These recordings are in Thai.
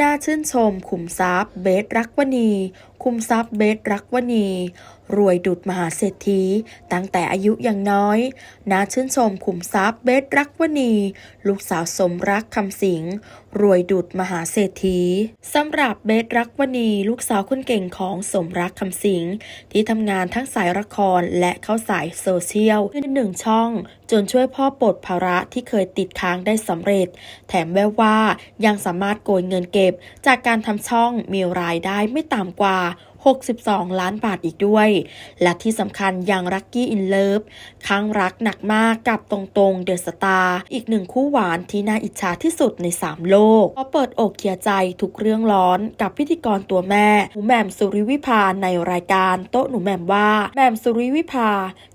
น่าชื่นชมขุมทรัพย์เบสรักวณี คุมทรัพย์เบสรักวณี รวยดุดมหาเศรษฐี ตั้งแต่อายุยังน้อยน่าชื่นชมขุมทรัพย์เบสรักวณี ลูกสาวสมรักคำสิงรวยดุดมหาเศรษฐีสำหรับเบสรักวณีลูกสาวคนเก่งของสมรักคำสิงที่ทำงานทั้งสายละครและเข้าสายโซเชียลขึ้นหนึ่งช่อง จนช่วยพ่อปลดภาระที่เคยติดค้างได้สำเร็จ แถมแววว่ายังสามารถโกยเงินเก็บ จากการทำช่องมีรายได้ไม่ต่ำกว่า 62 ล้านบาทอีกด้วย และที่สำคัญยังรักกี้อินเลิฟค้างรักหนักมากกับตรงๆเดอะสตาร์อีกหนึ่งคู่หวานที่น่าอิจฉาที่สุดใน 3 โลกพอเปิดอกเคลียร์ใจทุกเรื่องร้อนกับพิธีกรตัวแม่หนูแหม่มสุริวิภาในรายการโต๊ะหนูแหม่มว่าแหม่มสุริวิภา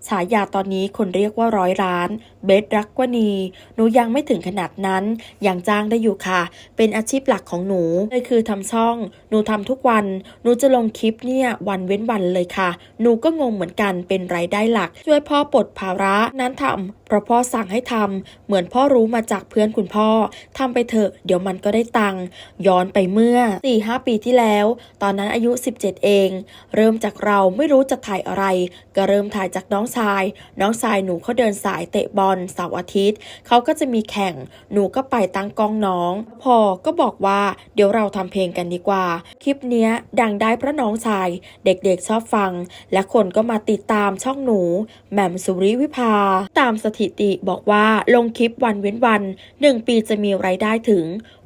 ฉายาตอนนี้คนเรียกว่าร้อยล้าน เบสรักกว่านีหนูยังไม่ถึงขนาดนั้นยังจ้างได้อยู่ค่ะ เป็นอาชีพหลักของหนูเลยคือทำช่อง หนูทำทุกวัน หนูจะลงคลิปเนี่ยวันเว้นวันเลยค่ะ หนูก็งงเหมือนกันเป็นรายได้หลัก ช่วยพ่อปลดภาระ นั้นทำเพราะพ่อสั่งให้ทำเหมือนพ่อรู้มาจากเพื่อนคุณพ่อทำไปเถอะ เดี๋ยวมันก็ได้ตังค์ย้อนไปเมื่อ 4-5 ปีที่แล้ว ตอนนั้นอายุ 17 เอง เริ่มจากเราไม่รู้จะถ่ายอะไร ก็เริ่มถ่ายจากน้องชาย น้องชายหนูเขาเดินสายเตะบอลเสาร์อาทิตย์เขาก็จะมีแข่งหนูก็ไปตั้งกองน้อง พอก็บอกว่าเดี๋ยวเราทำเพลงกันดีกว่า คลิปเนี้ยดังได้เพราะน้องชาย เด็กๆชอบฟัง และคนก็มาติดตามช่องหนูแหม่มสุริวิภาตามสถิติบอกว่าลงคลิปวันเว้นวัน 1 ปีจะมีรายได้ถึง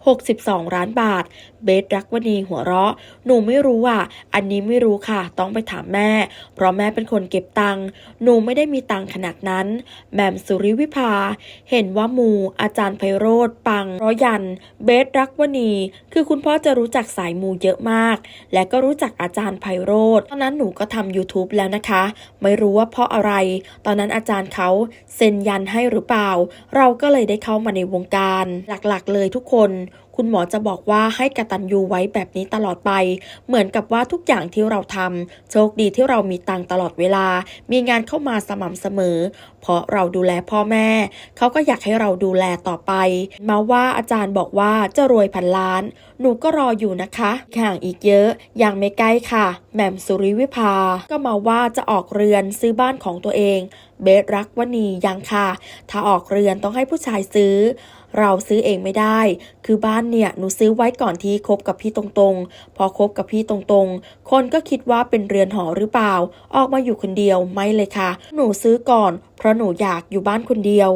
62 ล้านบาท เบสรักวณีหัวเราะ หนูไม่รู้อะ อันนี้ไม่รู้ค่ะ ต้องไปถามแม่ เพราะแม่เป็นคนเก็บตังค์ หนูไม่ได้มีตังค์ขนาดนั้นแหม่มสุริวิภา เห็นว่ามูอาจารย์ไพโรธปังร้อยัน เบสรักวณี คือคุณพ่อจะรู้จักสายมูเยอะมาก และก็รู้จักอาจารย์ไพโรธ ตอนนั้นหนูก็ทำ YouTube แล้วนะคะ ไม่รู้ว่าเพราะอะไร ตอนนั้นอาจารย์เขาเซ็นยันให้หรือเปล่า เราก็เลยได้เข้ามาในวงการ หลักๆ เลยทุกคนคุณหมอจะบอกว่าให้กระตัญญูไว้แบบนี้ตลอดไป เหมือนกับว่าทุกอย่างที่เราทำโชคดีที่เรามีตังตลอดเวลา มีงานเข้ามาสม่ำเสมอ เพราะเราดูแลพ่อแม่ เขาก็อยากให้เราดูแลต่อไป มาว่าอาจารย์บอกว่าจะรวยพันล้าน หนูก็รออยู่นะคะห่างอีกเยอะ ยังไม่ใกล้ค่ะ แหม่มสุริวิภา ก็มาว่าจะออกเรือนซื้อบ้านของตัวเอง เบสรักวณียังค่ะ ถ้าออกเรือนต้องให้ผู้ชายซื้อ เราซื้อเองไม่ได้ คือบ้านเนี่ยหนูซื้อไว้ก่อนที่คบกับพี่ตรงๆ พอคบกับพี่ตรงๆ คนก็คิดว่าเป็นเรือนหอหรือเปล่า ออกมาอยู่คนเดียวไม่เลยค่ะ หนูซื้อก่อน เพราะหนูอยากอยู่บ้านคนเดียว